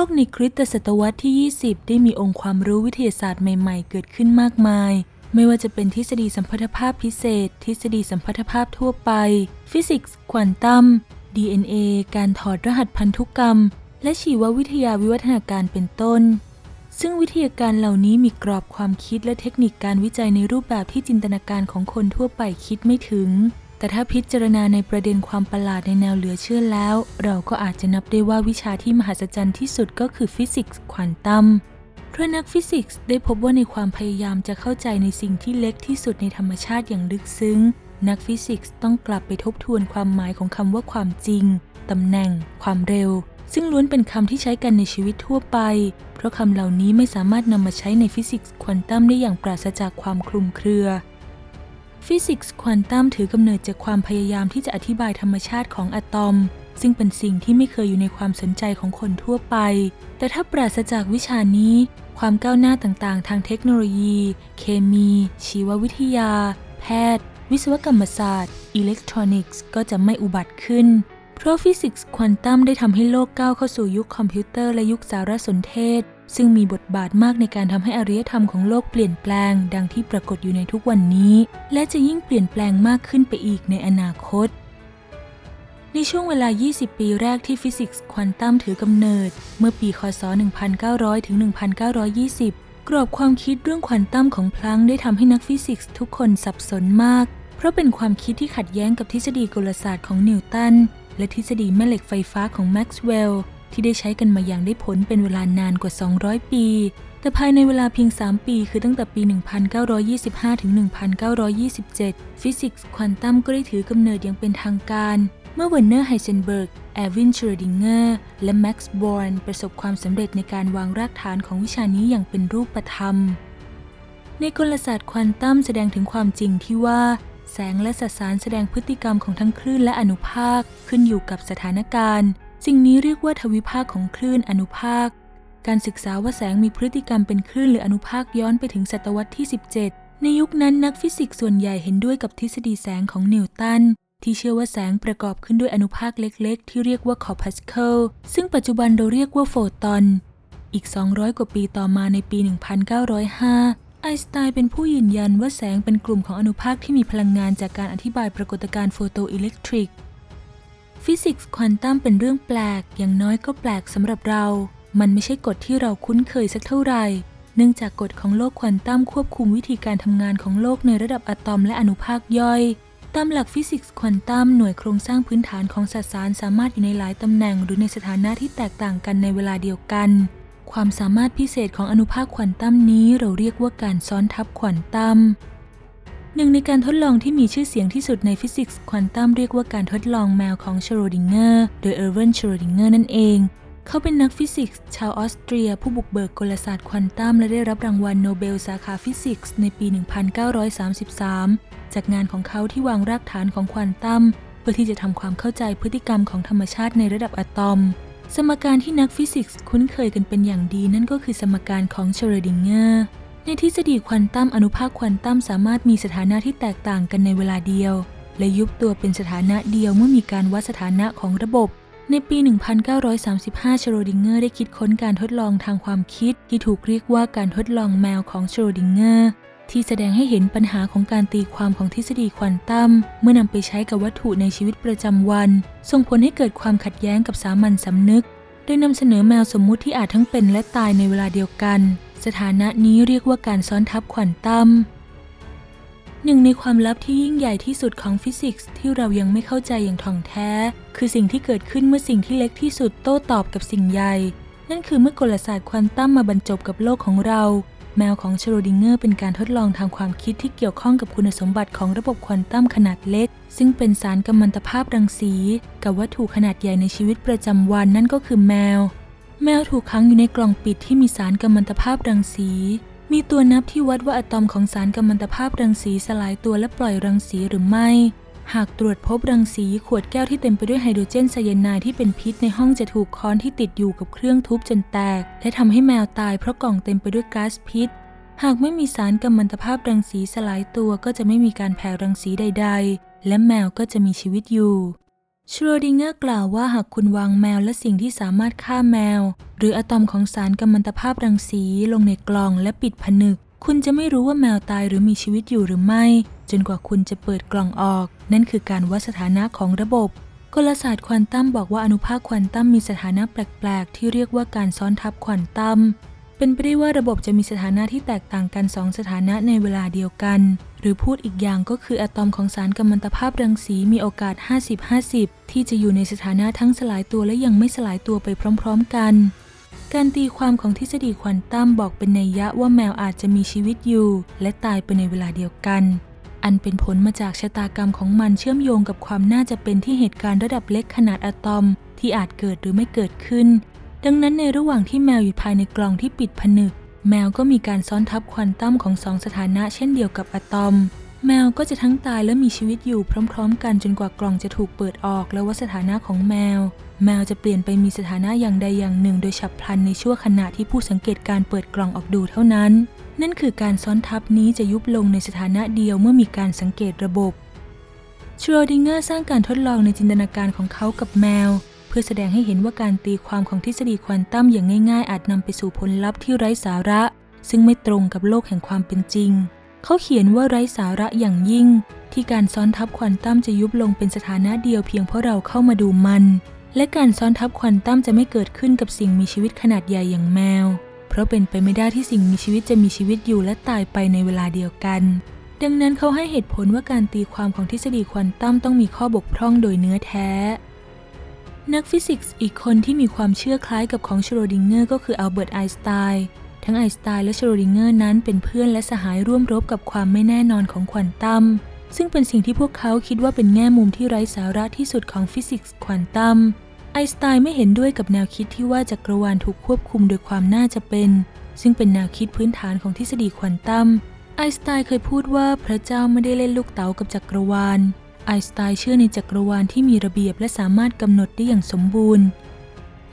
โลกในคริสตศตวรรษที่ 20 ได้มีองค์ความรู้วิทยาศาสตร์ใหม่ ๆ เกิดขึ้นมากมาย ไม่ว่าจะเป็นทฤษฎีสัมพัทธภาพพิเศษ ทฤษฎีสัมพัทธภาพทั่วไป ฟิสิกส์ ควอนตัม DNA การถอดรหัสพันธุกรรม และชีววิทยาวิวัฒนาการเป็นต้น ซึ่งวิทยาการเหล่านี้มีกรอบความคิดและเทคนิคการวิจัยในรูปแบบที่จินตนาการของคนทั่วไปคิดไม่ถึง แต่ถ้าพิจารณาในประเด็นความประหลาดในแนวเหลือเชื่อแล้ว เราก็อาจจะนับได้ว่าวิชาที่มหัศจรรย์ที่สุดก็คือฟิสิกส์ควอนตัมเพราะนักฟิสิกส์ได้พบว่าในความพยายามจะเข้าใจในสิ่งที่เล็กที่สุดในธรรมชาติอย่างลึกซึ้ง นักฟิสิกส์ต้องกลับไปทบทวนความหมายของคำว่าความจริง ตำแหน่ง ความเร็ว ซึ่งล้วนเป็นคำที่ใช้กันในชีวิตทั่วไป เพราะคำเหล่านี้ไม่สามารถนำมาใช้ในฟิสิกส์ควอนตัมได้อย่างปราศจากความคลุมเครือ ฟิสิกส์ควอนตัมถือกำเนิดจากความพยายามที่จะอธิบายธรรมชาติของอะตอม ซึ่งเป็นสิ่งที่ไม่เคยอยู่ในความสนใจของคนทั่วไป แต่ถ้าปราศจากวิชานี้ ความก้าวหน้าต่างๆ ทางเทคโนโลยี เคมี ชีววิทยา แพทย์ วิศวกรรมศาสตร์ อิเล็กทรอนิกส์ ก็จะไม่อุบัติขึ้น เพราะฟิสิกส์ควอนตัมได้ทำให้โลกก้าวเข้าสู่ยุคคอมพิวเตอร์และยุคสารสนเทศ ซึ่งมีบทบาทมากในการทำให้อารยธรรมของโลกเปลี่ยนแปลง ดังที่ปรากฏอยู่ในทุกวันนี้ และจะยิ่งเปลี่ยนแปลงมากขึ้นไปอีกในอนาคต ในช่วงเวลา 20 ปีแรกที่ฟิสิกส์ควอนตัมถือกำเนิด เมื่อปีคศ 1900 ถึง 1920 กรอบความคิดเรื่องควอนตัมของพลังได้ทำให้นักฟิสิกส์ทุกคนสับสนมาก เพราะเป็นความคิดที่ขัดแย้งกับทฤษฎีกลศาสตร์ของนิวตันและทฤษฎีแม่เหล็กไฟฟ้าของแม็กซ์เวลล์ ที่ได้ใช้กันมาอย่างได้ผลเป็นเวลานานกว่า 200 ปี แต่ภายในเวลาเพียง 3 ปีคือตั้งแต่ปี 1925 ถึง 1927 ฟิสิกส์ควอนตัมก็ได้ถือกำเนิดอย่างเป็นทางการ เมื่อเวอร์เนอร์ไฮเซนเบิร์ก แอร์วินเชอร์ดิงเกอร์ และแม็กซ์บอร์นประสบความสำเร็จในการวางรากฐานของวิชานี้อย่างเป็นรูปธรรม ในกลศาสตร์ควอนตัมแสดงถึงความจริงที่ว่าแสงและสสารแสดงพฤติกรรมของทั้งคลื่นและอนุภาคขึ้นอยู่กับสถานการณ์ สิ่งนี้เรียกว่าทวิภาคของคลื่นอนุภาค การศึกษาว่าแสงมีพฤติกรรมเป็นคลื่นหรืออนุภาคย้อนไปถึงศตวรรษที่ 17 ในยุคนั้นนักฟิสิกส์ส่วนใหญ่เห็นด้วยกับทฤษฎีแสงของนิวตันที่เชื่อว่าแสงประกอบขึ้นด้วยอนุภาคเล็กๆ ที่เรียกว่าคอร์พัสเคิลซึ่งปัจจุบันเราเรียกว่าโฟตอน อีก 200 กว่าปีต่อมาในปี 1905 ไอน์สไตน์เป็นผู้ยืนยันว่าแสงเป็นกลุ่มของอนุภาคที่มีพลังงานจากการอธิบายปรากฏการณ์โฟโตอิเล็กทริก ฟิสิกส์ควอนตัมเป็นเรื่องแปลก อย่างน้อยก็แปลกสำหรับเรา มันไม่ใช่กฎที่เราคุ้นเคยสักเท่าไหร่ เนื่องจากกฎของโลกควอนตัมควบคุมวิธีการทำงานของโลกในระดับอะตอมและอนุภาคย่อย ตามหลักฟิสิกส์ควอนตัมหน่วยโครงสร้างพื้นฐานของสสารสามารถอยู่ในหลายตำแหน่ง หรือในสถานะที่แตกต่างกันในเวลาเดียวกัน ความสามารถพิเศษของอนุภาคควอนตัมนี้เราเรียกว่าการซ้อนทับควอนตัม หนึ่งในการทดลองที่มีชื่อเสียงที่สุดในฟิสิกส์ควอนตัมเรียกว่าการทดลองแมวของชโรดิงเกอร์โดยเออร์เวนชโรดิงเกอร์นั่นเอง เขาเป็นนักฟิสิกส์ชาวออสเตรีย ผู้บุกเบิกกลศาสตร์ควอนตัมและได้รับรางวัลโนเบลสาขาฟิสิกส์ในปี 1933 จากงานของเขาที่วางรากฐานของควอนตัมเพื่อที่จะทำความเข้าใจพฤติกรรมของธรรมชาติในระดับอะตอม สมการที่นักฟิสิกส์คุ้นเคยกันเป็นอย่างดีนั่นก็คือสมการของชโรดิงเกอร์ ในทฤษฎีควอนตัมอนุภาคควอนตัมสามารถมีสถานะที่แตกต่างกันในเวลาเดียว และยุบตัวเป็นสถานะเดียวเมื่อมีการวัดสถานะของระบบ ในปี 1935 ชโรดิงเกอร์ได้คิดค้นการทดลองทางความคิด ที่ถูกเรียกว่าการทดลองแมวของชโรดิงเกอร์ที่แสดงให้เห็นปัญหาของการตีความของทฤษฎีควอนตัมเมื่อนำไปใช้กับวัตถุในชีวิตประจำวัน ส่งผลให้เกิดความขัดแย้งกับสามัญสำนึก โดยนำเสนอแมวสมมุติที่อาจทั้งเป็นและตายในเวลาเดียวกัน สถานะนี้เรียกว่าการซ้อนทับควอนตัมหนึ่งในความลับที่ยิ่งใหญ่ที่สุดของฟิสิกส์ที่เรายังไม่เข้าใจอย่างถ่องแท้ คือสิ่งที่เกิดขึ้นเมื่อสิ่งที่เล็กที่สุดโต้ตอบกับสิ่งใหญ่ นั่นคือเมื่อกลศาสตร์ควอนตัมมาบรรจบกับโลกของเรา แมวของชโรดิงเกอร์เป็นการทดลองทางความคิดที่เกี่ยวข้องกับคุณสมบัติของระบบควอนตัมขนาดเล็ก ซึ่งเป็นสารกัมมันตภาพรังสี กับวัตถุขนาดใหญ่ในชีวิตประจำวันนั่นก็คือแมว แมวถูกขังอยู่ในกล่องปิดที่มีสารกัมมันตภาพรังสี มีตัวนับที่วัดว่าอะตอมของสารกัมมันตภาพรังสีสลายตัวและปล่อยรังสีหรือไม่ หากตรวจพบรังสีขวดแก้วที่เต็มไปด้วยไฮโดรเจนไซยาไนด์ที่เป็นพิษในห้องจะถูกค้อนที่ติดอยู่กับเครื่องทุบจนแตก และทำให้แมวตายเพราะกล่องเต็มไปด้วยก๊าซพิษ หากไม่มีสารกัมมันตภาพรังสีสลายตัวก็จะไม่มีการแผ่รังสีใด ๆ และแมวก็จะมีชีวิตอยู่ ชโรดิงเกอร์กล่าวว่าหากคุณวางแมวและสิ่งที่สามารถฆ่าแมว หรืออะตอมของสารกัมมันตภาพรังสีลงในกล่องและปิดผนึก คุณจะไม่รู้ว่าแมวตายหรือมีชีวิตอยู่หรือไม่ จนกว่าคุณจะเปิดกล่องออก นั่นคือการวัดสถานะของระบบ กลศาสตร์ควอนตัมบอกว่าอนุภาคควอนตัมมีสถานะแปลก ๆ ที่เรียกว่าการซ้อนทับควอนตัม เป็นไปได้ว่าระบบจะมีสถานะที่แตกต่างกัน 2 สถานะในเวลาเดียวกัน หรือพูดอีกอย่างก็คืออะตอมของสารกัมมันตภาพรังสีมีโอกาส 50-50 ที่จะอยู่ในสถานะทั้งสลายตัวและยังไม่สลายตัวไปพร้อม ๆ กัน การตีความของทฤษฎีควอนตัมบอกเป็นนัยยะว่าแมวอาจจะมีชีวิตอยู่ และตายไปในเวลาเดียวกัน อันเป็นผลมาจากชะตากรรมของมันเชื่อมโยงกับความน่าจะเป็นที่เหตุการณ์ระดับเล็กขนาดอะตอมที่อาจเกิดหรือไม่เกิดขึ้น ดังนั้นในระหว่างที่แมวอยู่ภายในกล่องที่ปิดผนึก แมวก็มีการซ้อนทับควอนตัมของสองสถานะเช่นเดียวกับอะตอม แมวก็จะทั้งตายและมีชีวิตอยู่พร้อม ๆ กันจนกว่ากล่องจะถูกเปิดออก และว่าสถานะของแมว แมวจะเปลี่ยนไปมีสถานะอย่างใดอย่างหนึ่ง โดยฉับพลันในชั่วขณะที่ผู้สังเกตการเปิดกล่องออกดูเท่านั้น นั่นคือการซ้อนทับนี้จะยุบลงในสถานะเดียวเมื่อมีการสังเกตระบบชโรดิงเกอร์สร้างการทดลองในจินตนาการของเขากับแมว เพื่อแสดงให้เห็นว่าการตีความของทฤษฎีควอนตัมอย่างง่าย ๆ อาจนำไปสู่ผลลัพธ์ที่ไร้สาระ ซึ่งไม่ตรงกับโลกแห่งความเป็นจริง เขาเขียนว่าไร้สาระอย่างยิ่ง ที่การซ้อนทับควอนตัมจะยุบลงเป็นสถานะเดียวเพียงเพราะเราเข้ามาดูมัน และการซ้อนทับควอนตัมจะไม่เกิดขึ้นกับสิ่งมีชีวิตขนาดใหญ่อย่างแมว เพราะเป็นไปไม่ได้ที่สิ่งมีชีวิตจะมีชีวิตอยู่และตายไปในเวลาเดียวกันดังนั้นเขาให้เหตุผลว่าการตีความของทฤษฎีควอนตัมต้องมีข้อบกพร่องโดยเนื้อแท้ นักฟิสิกส์อีกคนที่มีความเชื่อคล้ายกับของชโรดิงเกอร์ก็คืออัลเบิร์ตไอน์สไตน์ทั้งไอน์สไตน์และชโรดิงเกอร์นั้นเป็นเพื่อนและสหายร่วมรบกับความไม่แน่นอนของควอนตัมซึ่งเป็นสิ่งที่พวกเขาคิดว่าเป็นแง่มุมที่ไร้สาระที่สุดของฟิสิกส์ควอนตัมไอน์สไตน์ไม่เห็นด้วยกับแนวคิดที่ว่าจักรวาลถูกควบคุมโดยความน่าจะเป็น ซึ่งเป็นแนวคิดพื้นฐานของทฤษฎีควอนตัมไอน์สไตน์เคยพูดว่าพระเจ้าไม่ได้เล่นลูกเต๋ากับจักรวาล อน์สไตน์เชื่อในจักรวาลที่มีระเบียบและสามารถกำหนดได้อย่างสมบูรณ์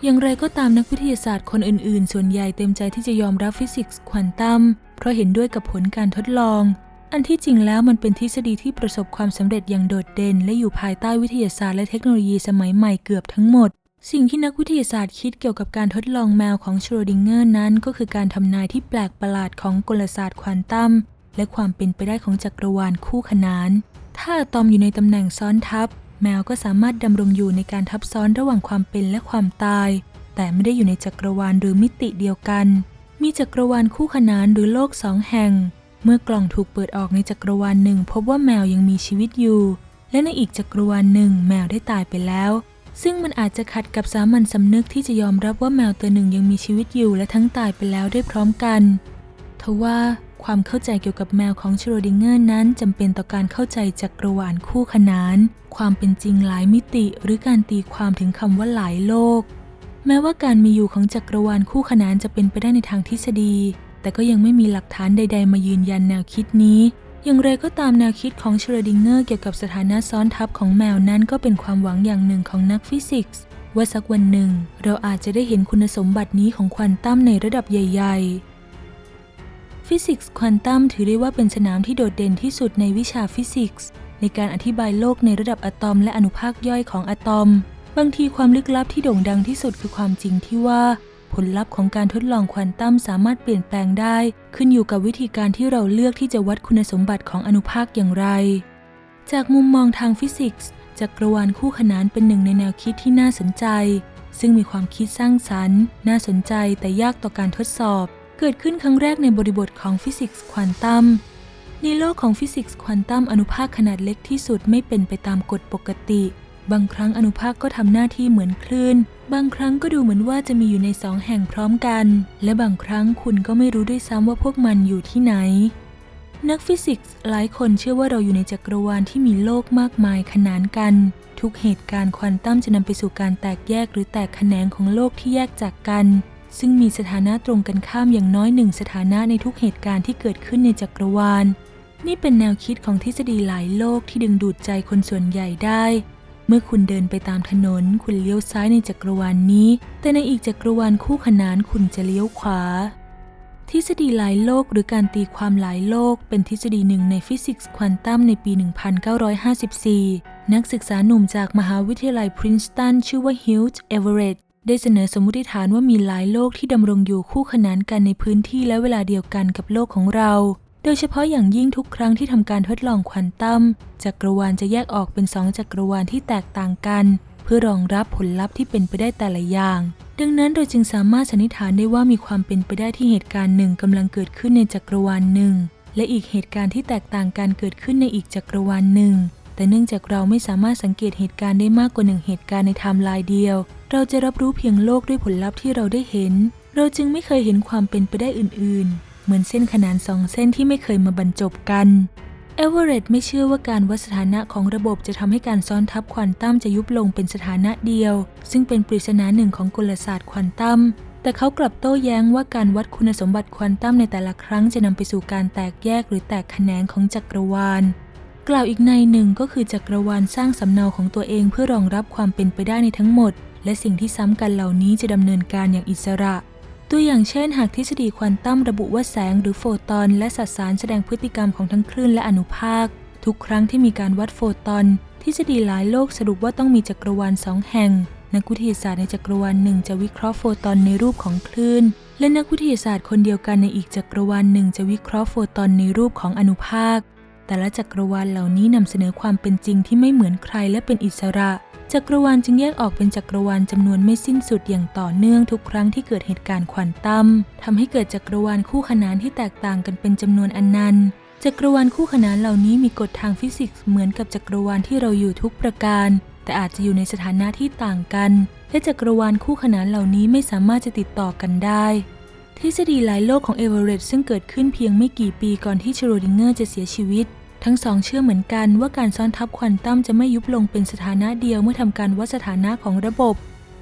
อย่างไรก็ตามนักวิทยาศาสตร์คนอื่นๆ ส่วนใหญ่เต็มใจที่จะยอมรับฟิสิกส์ควอนตัมเพราะเห็นด้วยกับผลการทดลอง อันที่จริงแล้วมันเป็นทฤษฎีที่ประสบความสำเร็จอย่างโดดเด่น และอยู่ภายใต้วิทยาศาสตร์และเทคโนโลยีสมัยใหม่เกือบทั้งหมดสิ่งที่นักวิทยาศาสตร์คิดเกี่ยวกับการทดลองแมวของชโรดิงเกอร์นั้น ก็คือการทำนายที่แปลกประหลาดของกลศาสตร์ควอนตัมและความเป็นไปได้ของจักรวาลคู่ขนาน ถ้าอะตอมอยู่ในตำแหน่งซ้อนทับ แมวก็สามารถดำรงอยู่ในการทับซ้อนระหว่างความเป็นและความตาย แต่ไม่ได้อยู่ในจักรวาลหรือมิติเดียวกัน มีจักรวาลคู่ขนานหรือโลกสองแห่ง เมื่อกล่องถูกเปิดออกในจักรวาลหนึ่ง พบว่าแมวยังมีชีวิตอยู่ และในอีกจักรวาลหนึ่ง แมวได้ตายไปแล้ว ซึ่งมันอาจจะขัดกับสามัญสำนึกที่จะยอมรับว่าแมวตัวหนึ่งยังมีชีวิตอยู่และทั้งตายไปแล้วได้พร้อมกันทว่า ความเข้าใจเกี่ยวกับแมวของชโรดิงเกอร์นั้นจำเป็นต่อการเข้าใจจักรวาลคู่ขนาน ความเป็นจริงหลายมิติ หรือการตีความถึงคำว่าหลายโลก แม้ว่าการมีอยู่ของจักรวาลคู่ขนานจะเป็นไปได้ในทางทฤษฎี แต่ก็ยังไม่มีหลักฐานใด ๆ มายืนยันแนวคิดนี้ อย่างไรก็ตามแนวคิดของชโรดิงเกอร์เกี่ยวกับสถานะซ้อนทับของแมวนั้นก็เป็นความหวังอย่างหนึ่งของนักฟิสิกส์ว่าสักวันหนึ่ง เราอาจจะได้เห็นคุณสมบัตินี้ของควอนตัมในระดับใหญ่ ๆ ฟิสิกส์ควอนตัมถือได้ว่าเป็นสนามที่โดดเด่นที่สุดในวิชาฟิสิกส์ในการอธิบายโลกในระดับอะตอมและอนุภาคย่อยของอะตอม บางทีความลึกลับที่โด่งดังที่สุดคือความจริงที่ว่า ผลลัพธ์ของการทดลองควอนตัมสามารถเปลี่ยนแปลงได้ ขึ้นอยู่กับวิธีการที่เราเลือกที่จะวัดคุณสมบัติของอนุภาคอย่างไร จากมุมมองทางฟิสิกส์จักรวาลคู่ขนานเป็นหนึ่งในแนวคิดที่น่าสนใจ ซึ่งมีความคิดสร้างสรรค์ น่าสนใจแต่ยากต่อการทดสอบ เกิดขึ้นครั้งแรกในบริบทของฟิสิกส์ควอนตัมในโลกของฟิสิกส์ควอนตัมอนุภาคขนาดเล็กที่สุดไม่เป็นไปตามกฎปกติ บางครั้งอนุภาคก็ทำหน้าที่เหมือนคลื่น บางครั้งก็ดูเหมือนว่าจะมีอยู่ในสองแห่งพร้อมกัน และบางครั้งคุณก็ไม่รู้ด้วยซ้ำว่าพวกมันอยู่ที่ไหน นักฟิสิกส์หลายคนเชื่อว่าเราอยู่ในจักรวาลที่มีโลกมากมายขนานกัน ทุกเหตุการณ์ควอนตัมจะนำไปสู่การแตกแยกหรือแตกแขนงของโลกที่แยกจากกัน ซึ่งมีสถานะตรงกันข้ามอย่างน้อยหนึ่งสถานะในทุกเหตุการณ์ที่เกิดขึ้นในจักรวาล นี่เป็นแนวคิดของทฤษฎีหลายโลกที่ดึงดูดใจคนส่วนใหญ่ได้ เมื่อคุณเดินไปตามถนน คุณเลี้ยวซ้ายในจักรวาลนนี้ แต่ในอีกจักรวาลคู่ขนานคุณจะเลี้ยวขวา ทฤษฎีหลายโลกหรือการตีความหลายโลก เป็นทฤษฎีหนึ่งในฟิสิกส์ควอนตัมในปี 1954 นักศึกษาหนุ่มจากมหาวิทยาลัยพรินสตันชื่อว่าฮิลต์เอเวอเรต ได้เสนอสมมติฐานว่ามีหลายโลกที่ดำรงอยู่คู่ขนานกันในพื้นที่และเวลาเดียวกันกับโลกของเรา โดยเฉพาะอย่างยิ่งทุกครั้งที่ทำการทดลองควอนตัมจักรวาลจะแยกออกเป็นสองจักรวาลที่แตกต่างกัน เพื่อรองรับผลลัพธ์ที่เป็นไปได้แต่ละอย่าง ดังนั้นเราจึงสามารถสันนิษฐานได้ว่ามีความเป็นไปได้ที่เหตุการณ์หนึ่งกำลังเกิดขึ้นในจักรวาลหนึ่งและอีกเหตุการณ์ที่แตกต่างกันเกิดขึ้นในอีกจักรวาลหนึ่ง แต่เนื่องจากเราไม่สามารถสังเกตเหตุการณ์ได้มากกว่าหนึ่งเหตุการณ์ในไทม์ไลน์เดียว เราจะรับรู้เพียงโลกด้วยผลลัพธ์ที่เราได้เห็น เราจึงไม่เคยเห็นความเป็นไปได้อื่น ๆ เหมือนเส้นขนานสองเส้นที่ไม่เคยมาบรรจบกันเอเวอเรตไม่เชื่อว่าการวัดสถานะของระบบจะทำให้การซ้อนทับควอนตัมจะยุบลงเป็นสถานะเดียว ซึ่งเป็นปริศนาหนึ่งของกลศาสตร์ควอนตัมแต่เขากลับโต้แย้งว่าการวัดคุณสมบัติควอนตัมในแต่ละครั้งจะนำไปสู่การแตกแยกหรือแตกแขนงของจักรวาล กล่าวอีกในหนึ่งก็คือจักรวาลสร้างสำเนาของตัวเองเพื่อรองรับความเป็นไปได้ในทั้งหมด และสิ่งที่ซ้ำกันเหล่านี้จะดำเนินการอย่างอิสระ ตัวอย่างเช่น หากทฤษฎีควอนตัมระบุว่าแสงหรือโฟตอน และสสารแสดงพฤติกรรมของทั้งคลื่นและอนุภาค ทุกครั้งที่มีการวัดโฟตอน ทฤษฎีหลายโลกสรุปว่าต้องมีจักรวาลสองแห่ง นักวิทยาศาสตร์ในจักรวาลหนึ่งจะวิเคราะห์โฟตอนในรูปของคลื่น และนักวิทยาศาสตร์คนเดียวกันในอีกจักรวาลหนึ่งจะวิเคราะห์โฟตอนในรูปของอนุภาค แต่ละจักรวาลเหล่านี้นำเสนอความเป็นจริงที่ไม่เหมือนใครและเป็นอิสระ จักรวาลจึงแยกออกเป็นจักรวาลจำนวนไม่สิ้นสุดอย่างต่อเนื่องทุกครั้งที่เกิดเหตุการณ์ควอนตั้มทำให้เกิดจักรวาลคู่ขนานที่แตกต่างกันเป็นจำนวนอันนันต์จักรวาลคู่ขนานเหล่านี้มีกฎทางฟิสิกส์เหมือนกับจักรวาลที่เราอยู่ทุกประการ แต่อาจจะอยู่ในสถานะที่ต่างกัน และจักรวาลคู่ขนานเหล่านี้ไม่สามารถจะติดต่อกันได้ ทฤษฎีหลายโลกของเอเวอเรตต์ซึ่งเกิดขึ้นเพียงไม่กี่ปีก่อนที่ชโรดิงเกอร์จะเสียชีวิต ทั้งสองเชื่อเหมือนกันว่าการซ้อนทับควอนตัมจะไม่ยุบลงเป็นสถานะเดียวเมื่อทำการวัดสถานะของระบบ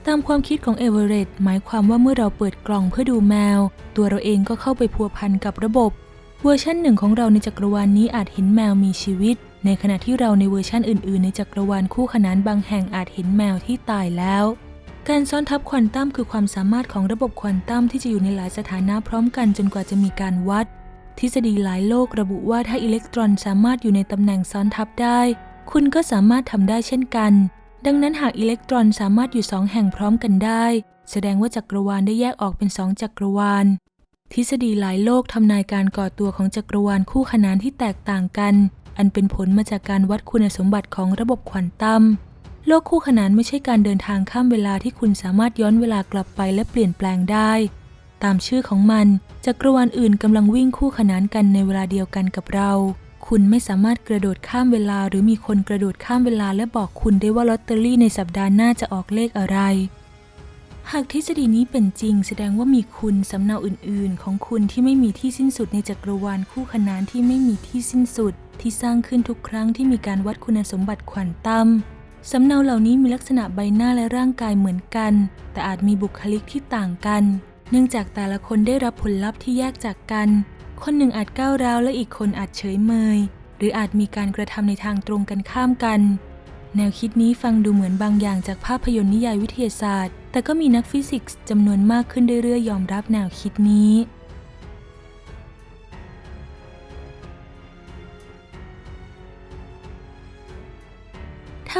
ตามความคิดของเอเวอเรตต์หมายความว่าเมื่อเราเปิดกล่องเพื่อดูแมว ตัวเราเองก็เข้าไปพัวพันกับระบบ เวอร์ชันหนึ่งของเราในจักรวาลนี้อาจเห็นแมวมีชีวิต ในขณะที่เราในเวอร์ชันอื่น ๆ ในจักรวาลคู่ขนานบางแห่งอาจเห็นแมวที่ตายแล้ว การซ้อนทับควอนตัมคือความสามารถของระบบควอนตัมที่จะอยู่ในหลายสถานะพร้อมกันจนกว่าจะมีการวัด ทฤษฎีหลายโลกระบุว่าถ้าอิเล็กตรอนสามารถอยู่ในตำแหน่งซ้อนทับได้ คุณก็สามารถทำได้เช่นกัน ดังนั้นหากอิเล็กตรอนสามารถอยู่สองแห่งพร้อมกันได้ แสดงว่าจักรวาลได้แยกออกเป็นสองจักรวาล ทฤษฎีหลายโลกทำนายการก่อตัวของจักรวาลคู่ขนานที่แตกต่างกัน อันเป็นผลมาจากการวัดคุณสมบัติของระบบควอนตัม โลกคู่ขนานไม่ใช่การเดินทางข้ามเวลาที่คุณสามารถย้อนเวลากลับไปและเปลี่ยนแปลงได้ ตามชื่อของมันจักรวาลอื่นกำลังวิ่งคู่ขนานกันในเวลาเดียวกันกับเรา คุณไม่สามารถกระโดดข้ามเวลา หรือมีคนกระโดดข้ามเวลาและบอกคุณได้ว่าลอตเตอรี่ในสัปดาห์หน้าจะออกเลขอะไร หากทฤษฎีนี้เป็นจริง แสดงว่ามีคุณสำเนาอื่น ๆ ของคุณที่ไม่มีที่สิ้นสุดในจักรวาลคู่ขนานที่ไม่มีที่สิ้นสุด ที่สร้างขึ้นทุกครั้งที่มีการวัดคุณสมบัติควอนตัม สำเนาเหล่านี้มีลักษณะใบหน้าและร่างกายเหมือนกัน แต่อาจมีบุคลิกที่ต่างกัน เนื่องจากแต่ละคนได้รับผลลัพธ์ที่แยกจากกัน คนหนึ่งอาจก้าวร้าวและอีกคนอาจเฉยเมย หรืออาจมีการกระทำในทางตรงกันข้ามกัน แนวคิดนี้ฟังดูเหมือนบางอย่างจากภาพยนตร์นิยายวิทยาศาสตร์ แต่ก็มีนักฟิสิกส์จำนวนมากขึ้นเรื่อยๆยอมรับแนวคิดนี้